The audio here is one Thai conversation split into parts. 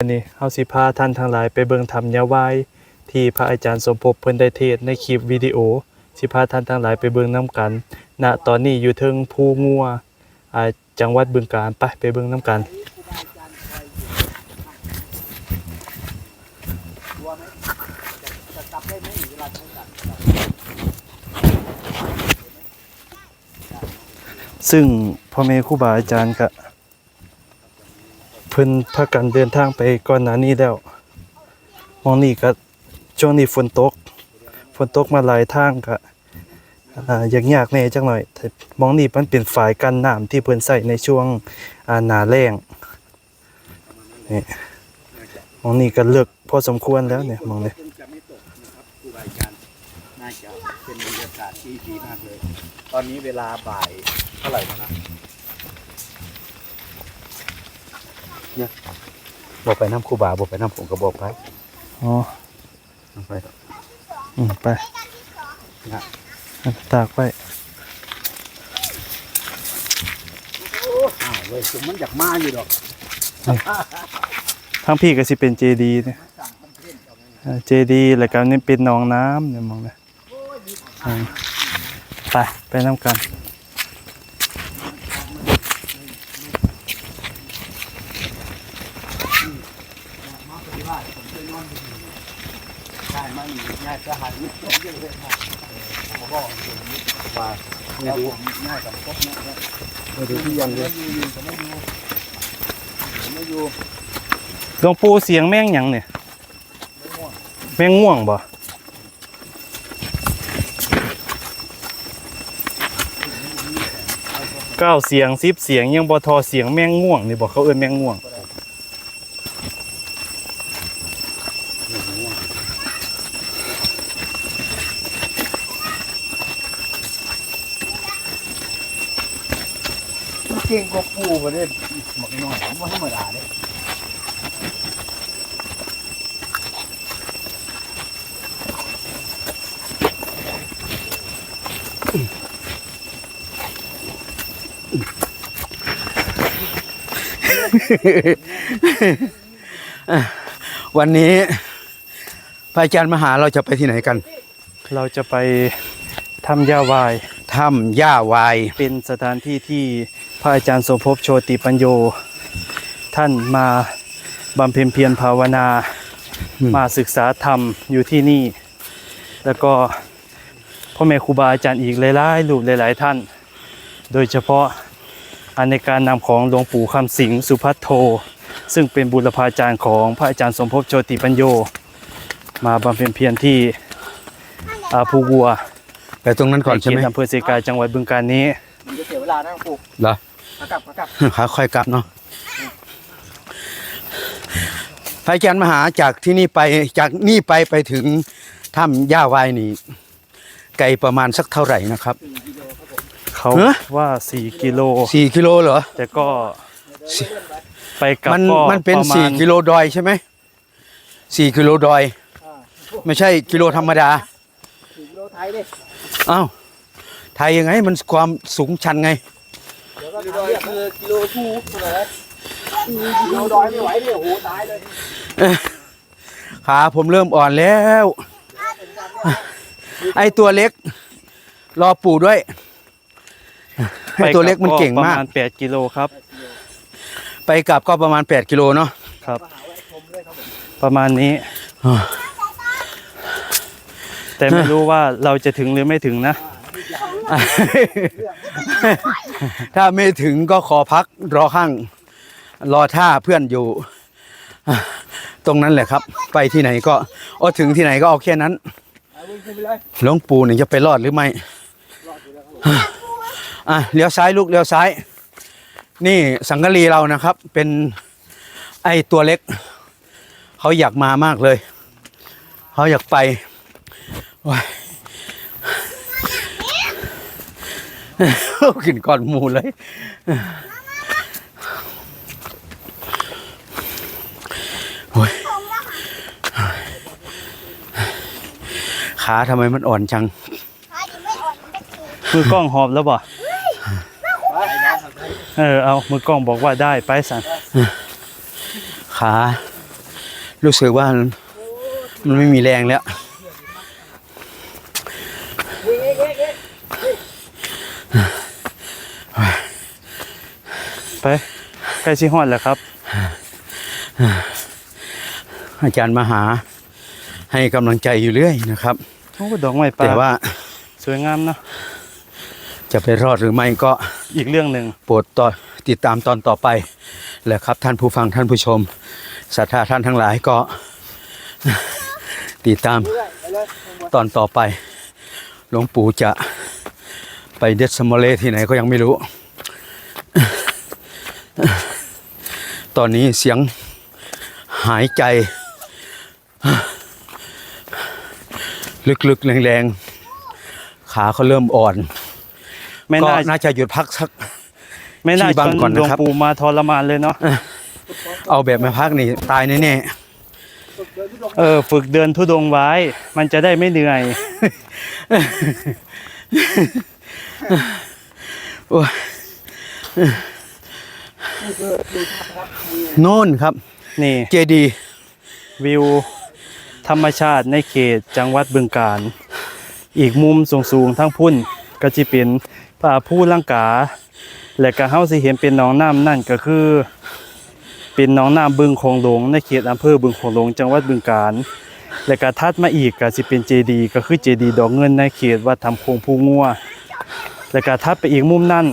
อันนี้เฮาสิพาท่านทั้งหลายไปเบิ่งธรรมยาวายที่พระอาจารย์สมภพเพิ่นได้เทศในคลิปวิดีโอ สิพาท่านทั้งหลายไปเบิ่งนํกัน ณ ตอนนี้อยู่เทิงภูงัวอ่าจังหวัดบึงกาฬไปไปเบิ่งนํกัน ซึ่งพ่อแม่ครูบาอาจารย์ก็ เพิ่นพากันเดินทางไปก่อนหน้านี้แล้วมองนี่ก็ช่วงนี้ฝนตกฝนตกมาหลายทางก็อ่าอยากแน่จักหน่อยมองนี่มันเป็นฝายกันน้ำที่เพิ่นใส่ในช่วงอ่าหนาแล้งนี่มองนี่ก็เลือกพอสมควรแล้วเนี่ยมองนี่คงจะไม่ตกนะครับครูบาอาจารย์น่าจะเป็นบรรยากาศที่ดีมากเลย ตอนนี้เวลาบ่ายเท่าไหร่แล้วนะ เนี่ยบอกไปน้ำครูบาบอกไปน้ำผมก็บอกไปอ๋อน้ำไปอืมไปนะตากไว้อ้าวเว้ยผมมันอยากมาอยู่ดอกทั้งพี่ก็สิเป็นเจดีเนี่ยเจดีแล้วก็นี่เป็นหนองน้ำเนี่ยมองนะอืมไปไปน้ำกัน ใช่ไม่ง่ายจะ หันนี่เยอะเลยนะผมบอกว่าเนี่ยดูง่ายกับพวกเนี่ยเนี่ยดูที่ยังเลยอยู่ๆก็ไม่อยู่ไม่อยู่หลวงปู่เสียงแม่งหยังเนี่ยแม่งง่วงบ่เก้าเสียงสิบเสียงยังบ่ทอเสียงแม่งง่วงนี่บอกเขาเอิ้นแม่งง่วง ก่งกว่าปูมาเนี่ยหมกน้อยผมว่าธรรมดาเนี่ยวันนี้พระอาจารย์มหาเราจะไปที่ไหนกัน เราจะไปทำยาวาย ถ้ำย่าวาย เป็นสถานที่ที่ พระอาจารย์สมภพโชติปัญโย ท่านมาบำเพ็ญเพียรภาวนา มาศึกษาธรรมอยู่ที่นี่ แล้วก็พ่อแม่ครูบาอาจารย์อีกหลายๆรูปหลาย ๆ ท่าน โดยเฉพาะอันในการนำของหลวงปู่คำสิงห์สุพัทโท ซึ่งเป็นบุรพาจารย์ของพระอาจารย์สมภพโชติปัญโย มาบำเพ็ญเพียรที่อาภูวัวไปตรงนั้นก่อนใช่ไหมในเขตอำเภอเซกาจังหวัดบึงกาฬนี้มันจะเสียเวลานะปูเหรอ มากลับมากลับขาค่อยกลับเนาะพระอาจารย์มหาจากที่นี่ไปจากนี่ไปไปถึงถ้ำย่าวายนี่ ไกลประมาณสักเท่าไหร่นะครับ เขาฮะ ว่า 4 กิโล สี่กิโลเหรอ แต่ก็ไปกลับมันก็มันเป็นประมาสี่ณกิโลดอยใช่ไหมสี่กิโลดอย ไม่ใช่กิโลธรรมดาถึงโลไทยดิอ้าวไทยยังไงมันความสูงชันไง เดี๋ยวก็ดอยคือกิโลทูเท่าไหร่กิโลดอยไม่ไหวเนี่ยโอ้โหตายเลยขาผมเริ่มอ่อนแล้ว ไอตัวเล็ก รอปู่ด้วย ไอตัวเล็กมันเก่งมาก ประมาณ8กิโลครับ ไปกลับก็ประมาณ8กิโลเนาะครับ ประมาณนี้อ่าแต่ไม่รู้ว่าเราจะถึงหรือไม่ถึงนะ ถ้าไม่ถึงก็ขอพักรอข้าง รอท่าเพื่อนอยู่ ตรงนั้นแหละครับ ไปที่ไหนก็เอาถึงที่ไหนก็เอาแค่นั้นหลวงปู่นี่จะไปรอดหรือไม่อะเลี้ยวซ้ายลูกเลี้ยวซ้าย นี่สังกะรีเรานะครับ เป็นไอตัวเล็ก เขาอยากมามากเลย เขาอยากไปโอ้ย กินก่อนหมูเลย โอ้ยขาทำไมมันอ่อนจัง มือกล้องหอบแล้วบ่เออ เอา มือกล้องบอกว่าได้ไปสันขา รู้สึกว่ามันมันไม่มีแรงแล้ว ไปใก ล้ชิฮอดแล้วครับ อาจารย์มาหา ให้กำลังใจอยู่เรื่อยนะครับโอ้ดอกไม้ป่าแต่ว่าสวยงามเนาะจะไปรอดหรือไม่ก็อีกเรื่องหนึ่งโปรดต่อติดตามตอนต่อไปแหละครับท่านผู้ฟังท่านผู้ชมศรัทธาท่านทั้งหลายก็ ติดตามตอนต่อไปหลวงปู่จะไปเดสมอลเลที่ไหนก็ยังไม่รู้ ตอนนี้เสียงหายใจ ลึกๆ แรงๆ ขาเขาเริ่มอ่อน ไม่ก็น่าน่าจะหยุดพักสัก ไม่น่าที่บังจนก่อนหลวงนะครับ ปู่มาทรมานเลยเนาะเอาแบบมาพักนี่ตายแน่เออ ฝึกเดินทุดงค์ไว้ มันจะได้ไม่เหนื่อย ๆโอ้ยโน่นครับ นี่เจดีวิว ธรรมชาติในเขตจังหวัดบึงกาฬอีกมุมสูงๆทั้งพุ่นก็จะเป็นป่าผู้ลังกา และก็เฮาสิเห็นเป็นหนองน้ำนั่นก็คือ เป็นหนองน้ำบึงโขงหลงในเขตอำเภอบึงโขงหลง จังหวัดบึงกาฬและก็ทัดมาอีกก็สิเป็นเจดีก็คือเจดีดอกเงินในเขตวัดทำโคงผู้งัว และก็ทัดไปอีกมุมนั่น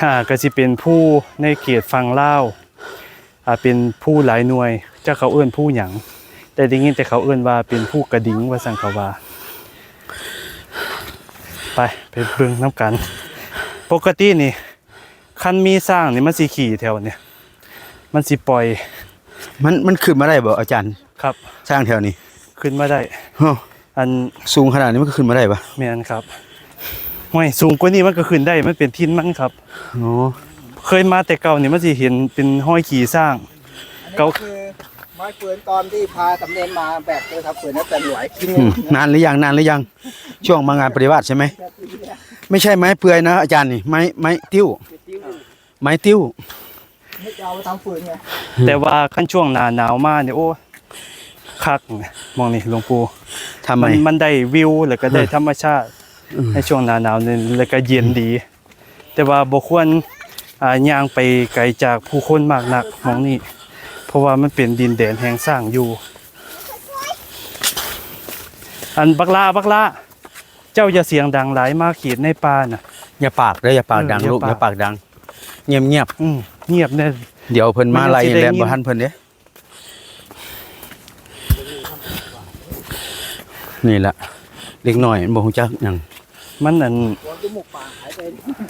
อ่าก็สิเป็นผู้ในเขตฝั่งลาวอ่าเป็นผู้หลายหน่วยเจ้าเขาเอื้นผู้หยังแต่ได้ยินแต่เขาเอื้นว่าเป็นผู้กระดิ่งว่าสังเขาว่าไปไปเบิ่งน้ำกัน ปกตินี่คันมีสร้างนี่มันสิขี่แถวเนี่ย มันสิปล่อย มันมันขึ้นมาได้บ่อาจารย์ครับ สร้างแถวนี้ขึ้นมาได้โอ้อันสูงขนาดนี้มันก็ขึ้นมาได้ปะแม่นครับ ห้วยสูงกว่านี้มันก็ขึ้นได้มันเป็นทินมันครับโอ้เคยมาแต่เก่านี่มันสิเห็นเป็นห้อยขี่สร้างอันเกานี้คือไม้ปืนตอนที่พาสำเร็จมาแบบเลยครับปืนนั้นเป็นไหวขึ้นอืมนานหรือยังนานหรือยัง ช่วงมางานปฏิบัติใช่ไหม ไม่ใช่ไม้เปลือยนะอาจารย์นี่ไม้ไม้ติ้ว ไม้ติ้ว ไม่จะเอาไปทำปืนไงแต่ว่าขั้นช่วงหนาหนาวมาเนี่ยโอ้คักมองนี่หลวงปู่ทำไม มันมันได้วิวแล้วก็ได้เออธรรมชาติอืม ในช่วงหนาหนาวนี่แล้วก็เย็นดี แต่ว่าบ่ควรอ่าย่างไปไกลจากผู้คนมากนักหมองนี้ เพราะว่ามันเป็นดินแดนแห่งสร้างอยู่ อันบักลาบักลาเจ้าอย่าเสียงดังหลายมากขีดในป่าน่ะ อย่าปากเด้ออย่าปากเออดังอย่าลูกปากอย่าปากดัง เงียบเงียบอืมเงียบแน่ ๆเดี๋ยวเพิ่นมามันยังไล่สิได้แล้วยิน บ่ทันเพิ่นเด้นี่แหละเล็กน้อยมันบ่ฮู้จักหยัง มันอันหัวจมูกปากหายไป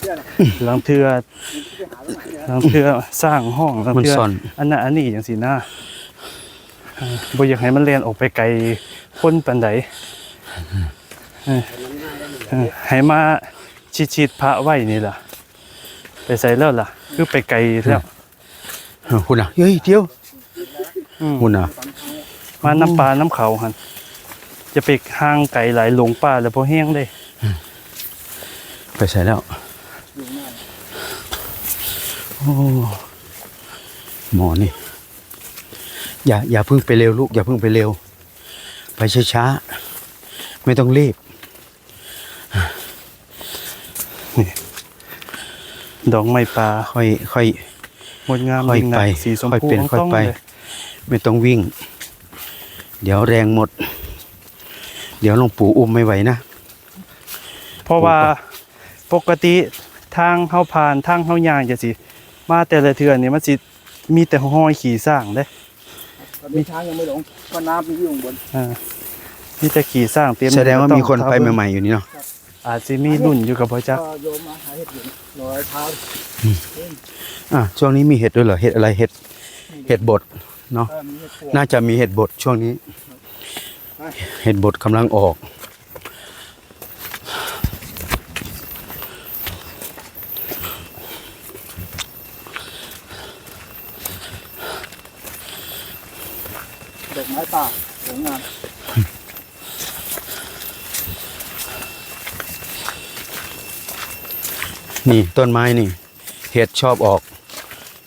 เชื่อนะหลังเทือไปหาตรงไหนเนี่ยหลังเทือสร้างห้องหลังมันเทือซ่อนอันนั้นอันนี้อย่างสีหน้าเออบ่อยากให้มันเลียนออกไปไกลคนปันใดเออเออให้มาชิดชิดๆพระไว้นี่ล่ะ ไปใส่แล้วล่ะ คือไปไกลแล้วเออคุณน่ะเฮ้ยเดี๋ยวอืมคุณน่ะมาน้ำปลาน้ำเขาหันจะไปห่างไกลหลายหลงป่าแล้วพอแห้งเลย ไปใส่แล้ว โอ้หมอนี่ อย่า อย่าเพิ่งไปเร็วลูก อย่าเพิ่งไปเร็ว ไปช้าๆ ไม่ต้องรีบ ดอกไม้ป่าค่อย ค่อยงดงามค่อยยิ่งนัไปกสีชมค่อยพูเป็นต้องค่อยต้องไปเลยไม่ต้องวิ่ง เดี๋ยวแรงหมด เดี๋ยวหลวงปู่อุ้มไม่ไหวนะ เพราะว่า ปกติทางเฮาผ่านทางเฮาย่างจะสิ มาแต่ละเทื่อนี่มันสิมีแต่ห้อยขี่สร้างเด้ตอนนี้ช้างยังไม่ลงก็น้ำมันอยู่ข้างบนอ่ามีแต่ขี่สร้างเต็มแสดงว่ามีคนไปต้องใหม่ๆอยู่นี่เนาะอาจจะมีรุ่นอยู่กับพ่อจักก็โยมมาหาเห็ดอยู่รอยเท้าอะช่วงนี้มีเห็ดด้วยเหรอเห็ดอะไรเห็ดเห็ดบดเนาะเออมีเห็ดปวกน่าจะมีเห็ดบดช่วงนี้ เห็ดบดกำลังออก ไม้ป่าสวยงามนี่ต้นไม้นี่ เห็ดชอบออก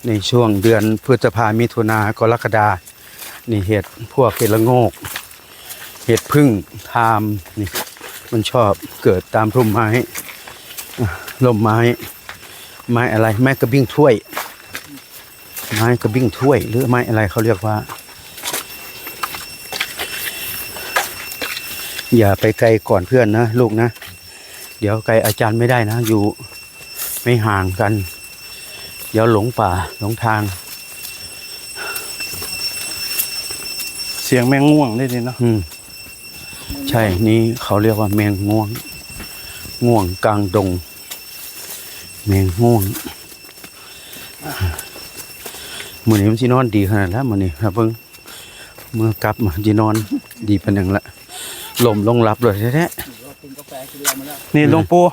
ในช่วงเดือนพฤษภามิถุนากรกฎานี่เห็ดพวกเห็ดละโงก เห็ดพึ่งทามนี่มันชอบเกิดตามร่มไม้อะร่มไม้ ไม้อะไร ไม้กระบิ้งถ้วย ไม้กระบิ้งถ้วย หรือไม้อะไรเขาเรียกว่า อย่าไปไกลก่อนเพื่อนนะลูกนะ เดี๋ยวไกลอาจารย์ไม่ได้นะ อยู่ไม่ห่างกัน เดี๋ยวหลงป่าหลงทาง เสียงแมงง่วงได้ดีเนาะอืม ใช่นี่เขาเรียกว่าแมงง่วง ง่วงกลางดง แมงง่วงมือนี้มันสินอนดีขนาดแล้วมือนี้ครับเพิ่งเมื่อกลับมาสินอนดีเป็นอย่างละ ลมลงรับเลยแท้กินกาแฟกินอะไรมาแล้วนี่หลวงปู่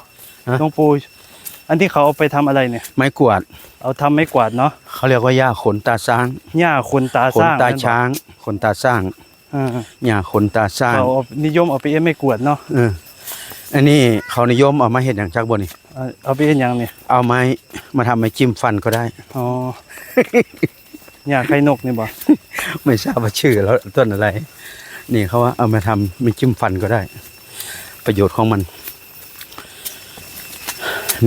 ฮะหลวงปู่อันที่เขาเอาไปทำอะไรเนี่ยๆไม้กวาด เอาทำไม้กวาดเนาะเขาเรียกว่าหญ้าขนตาช้างหญ้าคนตาขสนร้างตานั่นบ่ช้างขนตาสร้างเออหญ้าขนตาสร้างเขาเอานิยมเอาไปเอ็นไม้กวาดเนาะเอออันนี้เขานิยมเอามาเห็ดอย่างจักบนนี่เอาเอาไปเอ็นหยังเนี่ยเอาไม้มาทำไม้จิ้มฟันก็ได้อ๋อหญ้าไข่นกนี่บ่ไม่ทราบว่าชื่อแล้วต้นอะไร นี่เขาว่าเอามาทำเป็นจิ้มฟันก็ได้ ประโยชน์ของมัน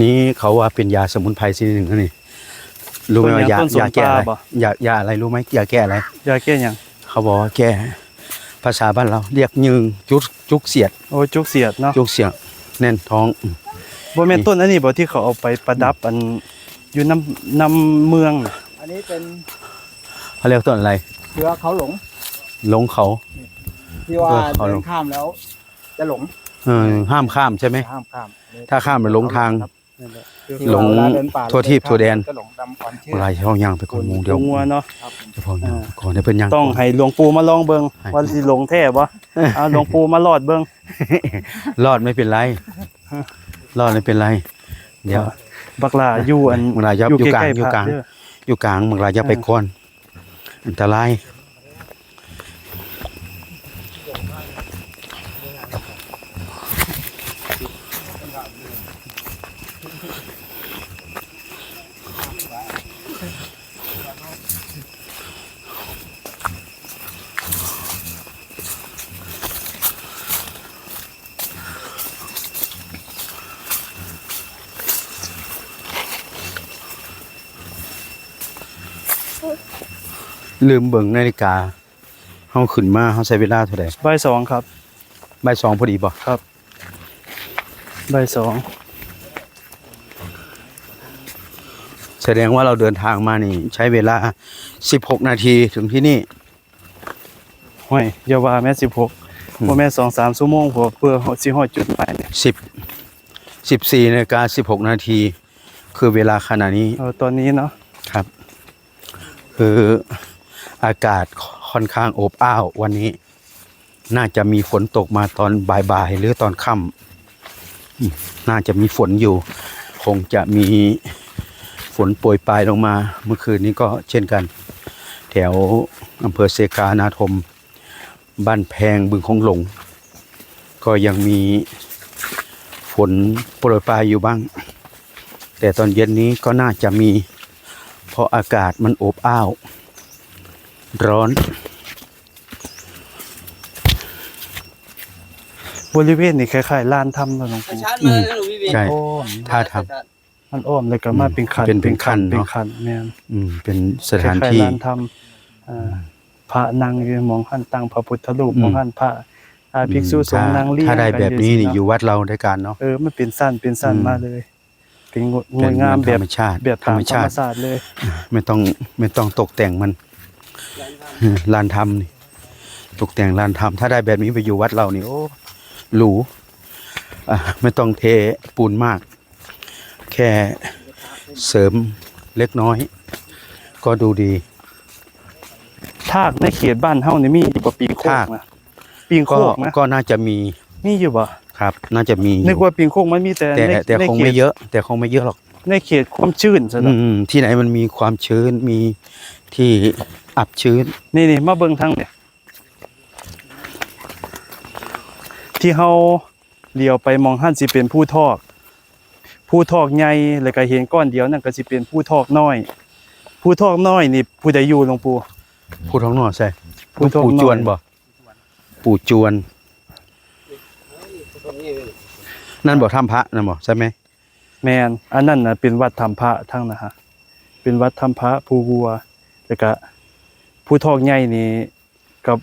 นี้เขาว่าเป็นยาสมุนไพรชนิดหนึ่งนะนี่รู้ไหมว่ายาต้นสนยาแก้อะไรปลาบ่ ยายาอะไรรู้ไหมยาแก้อะไร ยาแก้หยังเขาบอกว่าแก้ภาษาบ้านเรา เรียกยืงจุกจุกเสียด โอ้จุกเสียดเนาะจุกเสียดแน่นท้องอืมบ่แม่นต้นอันนี้บ่ที่เขาเอาไปประดับอันอยู่น้ำน้ำเมืองน่ะอันนี้เป็นเขาเรียกต้นอะไร เชื้อเขาหลงหลงเขา ที่ว่าเชื้อเขาหลเดิงนข้ามแล้ว จะหลงเออห้ามข้ามใช่ไหม ห้ามข้ามถ้าข้ามมันหลงทาง นั่นแหละที่หลงว่าเวาเดินป่าทั่วทิพย์ทั่วแดน จะหลงตามความเชื่อเวลาเขาย่างไปคนมุงเดียวงัวเนาะ ครับผมเฉพาะย่างไปก่อนได้เป็นย่างต้องให้หลวงปู่มาลองเบิ่งให้ว่าสิหลงแท้บ่เอาหลวงปู่มารอดเบิ่งรอดไม่เป็นไรรอดไม่เป็นไร เดี๋ยวบักหลาอยู่อันบักหลาอยู่อยู่กลางใๆอยู่กลางพระเด้อยู่กลางเมืองลายจะไปก่อนอันตราย ลืมเบิ่งนาฬิกาเฮาขึ้นมาเฮาใช้เวลาเท่าใดบ่ายสองครับบ่ายสองพอดีบ่บ่ายสองแสดงว่าเราเดินทางมานี่ ใช้เวลา16นาทีถึงที่นี่ห้วยอย่าว่าแม่16บ่แม่น2-3ชั่วโมงพอเพื่อสิฮอดจุดหมายเนี่ย10 14นาฬิกา16นาที คือเวลาขณะนี้เอาตอนนี้เนาะครับ คือ อากาศค่อนข้างอบอ้าว วันนี้ น่าจะมีฝนตกมาตอนบ่ายๆ หรือตอนค่ำน่าจะมีฝนอยู่ คงจะมีฝนโปรยปลายลงมา เมื่อคืนนี้ก็เช่นกัน แถวอำเภอเซกานาทมบ้านแพงบึงคงหลง ก็ยังมีฝนโปรยปลายอยู่บ้าง แต่ตอนเย็นนี้ก็น่าจะมี เพราะอากาศมันอบอ้าว ร้อน บริเวณนี่คล้ายๆลานถ้ำเนาะหลวงปู่อืมใช่โอ้มถ้าท มันอ้อมแล้วก็มาเป็นคันเป็นเป็นคันเป็นเนาะคันแม่นอืมเป็นสคล้ถานายที่ๆลานถ้ำอ่าพระนั่งอยู่หมองหันตั้งพระพุทธรูปอืมหมองหันพระอ่าภิกษุสงฆ์ถ้านั่งเรียงถ้าได้กัแบบนี้นี่เะอยู่วัดเราได้การเนาะ เออมันเป็นสั้นเป็นสั้นอืม มาเลย เป็นงดงเป็ดนงามธแบรบรมชาติแบบธรรมชาติศาสตร์เลย ไม่ต้องไม่ต้องตกแต่งมัน ลานทำนี่ตกแต่งลานทำถ้าได้แบบนี้ไปอยู่วัดเรานี่โอ้หรูอะไม่ต้องเทปูนมาก แค่เสริมเล็กน้อย ก็ดูดีทากในเขตบ้านเฮานี่มีอยู่บ่ปีงโคทากกนะปีงโคก็กนะก็น่าจะมีมีอยู่บ่ครับ น่าจะมีอยู่นึกว่าปีงโคกมันมีแต่แต่ในแต่ในคงเขไม่ตเยอะ แต่คงไม่เยอะหรอกในเขตความชื้นซะอืเนาะมที่ไหนมันมีความชื้นมีที่ อับชื้น นี่นี่มาเบิ่งทางเนี่ยที่เฮาเลี้ยวไปมองหันสิเป็นผู้ทอก ผู้ทอกใหญ่แล้วก็เห็นก้อนเดียวนั่นก็สิเป็นผู้ทอกน้อย ผู้ทอกน้อยนี่ผู้ใดอยู่หลวงปู่ผู้ท้องหนอใส่ผู้ท้องปู่จวนน้อยบ่ปู่จวน นั่นบ่ถ้ำพระนั่นบ่ใช่ไหมแมนอันนั้นน่ะเป็นวัดธรรมพระทั้งนะฮะเป็นวัดธรรมพระภูวัวแล้วก็ ผู้ทอกใหญ่นี่กับ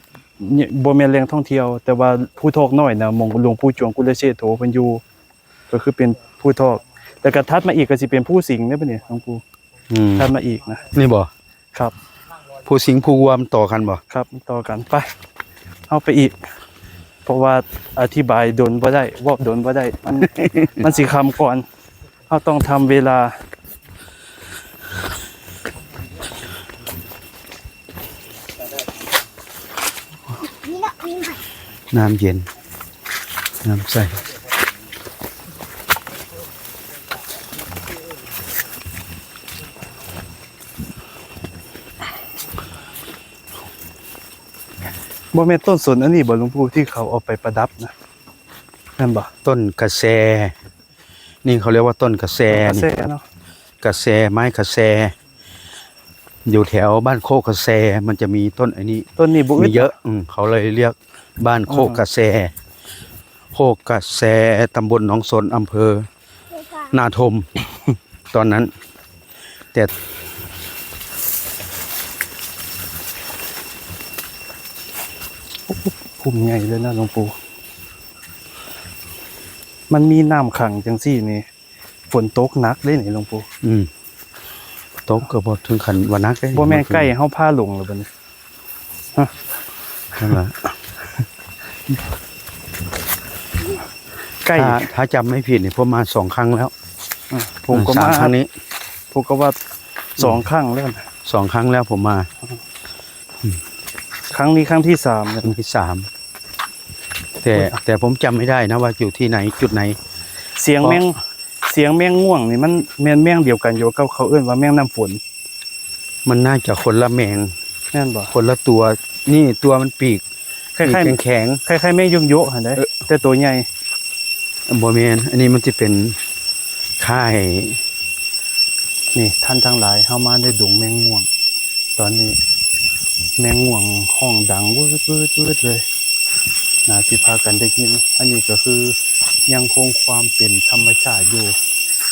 บ่แม่นแหล่งท่องเที่ยว แต่ว่าผู้ทอกน้อยน่ะหมองหลวงปู่จวงกุลเชษโถเพิ่นอยู่ก็คือเป็นผู้ทอกแล้วก็ถัดมาอีกก็สิเป็นผู้สิงห์เด้อบัดนี้หลวงปู่อืมถัดมาอีกนะนี่บ่ครับ ผู้สิงห์ผู้วัวมันต่อกันบ่ครับต่อกันไปเอาไปอีก เพราะว่าอธิบายโดนบ่ได้เวอบโดนบ่ได้ มันมันสิคำก่อนเราต้องทำเวลา น้ำเย็น น้ำใสบ่แม่นต้นสนอันนี้บ่หลวงปู่ที่เขาเอาไปประดับนะนั่นบ่ต้นกระแสนี่เขาเรียกว่าต้นกระแสกระนี่แสเนาะกระแสไม้กระแสอยู่แถวบ้านโคกกระแสมันจะมีต้นอันนี้ ต้นนี้บ่อึมีดเยอะ อืมเขาเลยเรียกบ้านโคกกระแส โคกกระแสตำบลหนองสนอำเภอ นาทม ตอนนั้น แต่ภูมิใหญ่เลยนะหลวงปู่มันมีน้ำขังจังซี่นี่ ฝนตกหนักเลยนี่หลวงปู่อืมตกก็บ่ถึงขันวันนักเด้บ่แม่นใกล้เฮาพาลงแล้วบัดนี้นั่นล่ะ ใกล้ ถ้าถ้าจำไม่ผิดเนี่ยผมมาสองครั้งแล้วอะผมก็สามมาครั้งนี้ผมก็ว่าสองครั้งแล้วนะสองครั้งแล้วผมมา ครั้งนี้ครั้งที่สามเนี่ยครั้งที่สามแต่แต่ผมจำไม่ได้นะว่าอยู่ที่ไหนจุดไหน เสียงแมงเสียงแมงง่วงนี่มันแม่นแมงเดียวกันอยู่กับเขาเอิ้นว่าแมงน้ำฝนมันน่าจะคนละแมง แม่นบ่คนละตัว นี่ตัวมันปีก คล้ายปีกแข็งๆคล้ายๆแมงยงโยกหั่นเด้เออแต่ตัวใหญ่ๆบอแมนอันนี้มันจะเป็นค่ายนี่ท่านทั้งหลายเฮามาในดงแมงม่วง ตอนนี้แมงม่วงห้องดังวืดวืดวืดเลยน่าสิพากันได้ยิน อันนี้ก็คือยังคงความเป็นธรรมชาติอยู่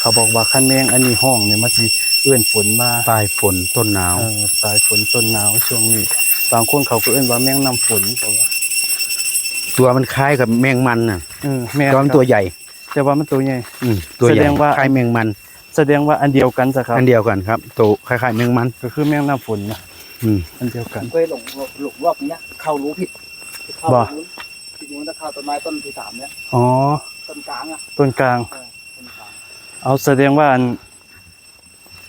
เขาบอกว่าคันแมงอันนี้ห้องเนี่ยมันสิเอื้อนฝนมาปลายฝนต้นหนาวเออปลายฝนต้นหนาวช่วงนี้บางคนเขาก็เอื้อนว่าแมงน้ำฝนเพราะว่า ตัวมันคล้ายกับแมงมันน่ะเออแม่นตัวมันครับตัวใหญ่ แต่ว่ามันตัวใหญ่ อืมตัวใหญ่แสดงว่า คล้ายแมงมันแสดงว่าอันเดียวกันสิครับอันเดียวกันครับตัวคล้ายๆแมงมัน ก็คือแมงน้ำฝนนะอืม อันเดียวกันเคยหลงหลงรอบเนี้ยเข้ารู้ผิดเข้าบ่ รู้ทีนี้มันจะเข้าต้นไม้ต้นที่สามเนี้ยอ๋อต้นกลางอะต้นกลาง เออต้นกลางเอาแสดงว่าอัน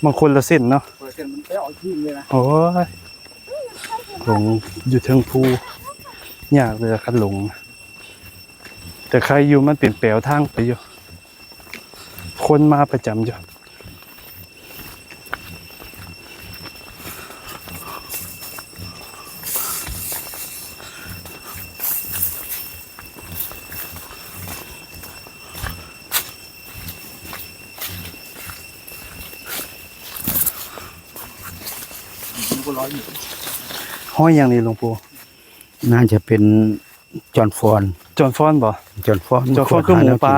บางคนละเส้นเนาะเปิดเส้นมันไปเออกที่เลยนะโอ้ยหลงอยู่เทิงภู ยากเลยครับหลง แต่ใครอยู่มันเปลี่ยนแปลวทางไปอยู่ คนมาประจำอยู่มันก็ร้อยอยู่ห้อยอย่างนี้หลวงปู่ น่าจะเป็นจอห์นฟอน จอห์นฟอนบ่จอห์นฟอนจอห์นฟอนคือหมูปลา